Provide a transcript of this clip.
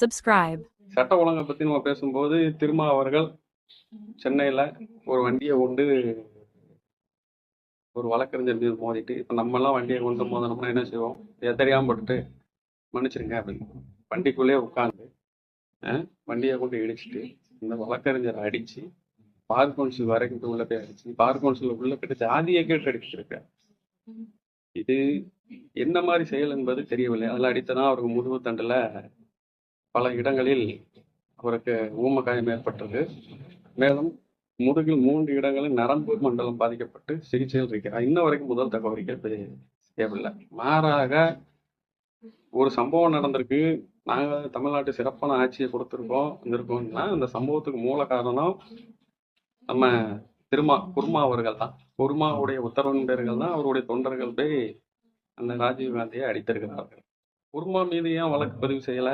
Subscribe. சட்ட ஒழுங்கை பத்தி நம்ம பேசும்போது திருமா அவர்கள் சென்னையில ஒரு வண்டியை கொண்டு ஒரு வழக்கறிஞர் மீது மோதிட்டு இப்ப நம்ம எல்லாம் வண்டியை கொண்டு மோதனோம்னா என்ன செய்வோம்? இதை தெரியாம போட்டுட்டு மன்னிச்சிருங்க அப்படின்னு. வண்டிக்குள்ளேயே உட்காந்து வண்டியை கொண்டு இடிச்சிட்டு இந்த வழக்கறிஞரை அடிச்சு பார் கவுன்சில் வரைக்கும் உள்ள போய் அடிச்சு பார் கவுன்சில் உள்ள போயிட்டு ஜாதியை கேட்டு அடிச்சிருக்க இது என்ன மாதிரி செயல் என்பது தெரியவில்லை. அதில் அடித்தனா அவருக்கு முதுகு தண்டில் பல இடங்களில் அவருக்கு ஊமகாயம் ஏற்பட்டது. மேலும் முதுகில் மூன்று இடங்களில் நரம்பு மண்டலம் பாதிக்கப்பட்டு சிகிச்சையில் இருக்கிறார். இன்ன வரைக்கும் முதல் தகவலிகள் தேவையில்லை. மாறாக ஒரு சம்பவம் நடந்திருக்கு. நாங்க தமிழ்நாட்டு சிறப்பான ஆட்சியை கொடுத்துருக்கோம். இருந்திருக்கோம்னா அந்த சம்பவத்துக்கு மூல காரணம் நம்ம திருமா குர்மா அவர்கள் தான். குர்மாவுடைய உத்தரவின் பேர்கள் தான் அவருடைய தொண்டர்கள் போய் அந்த ராஜீவ் காந்தியை அடித்திருக்கிறார்கள். குர்மா மீது ஏன் வழக்கு பதிவு செய்யல?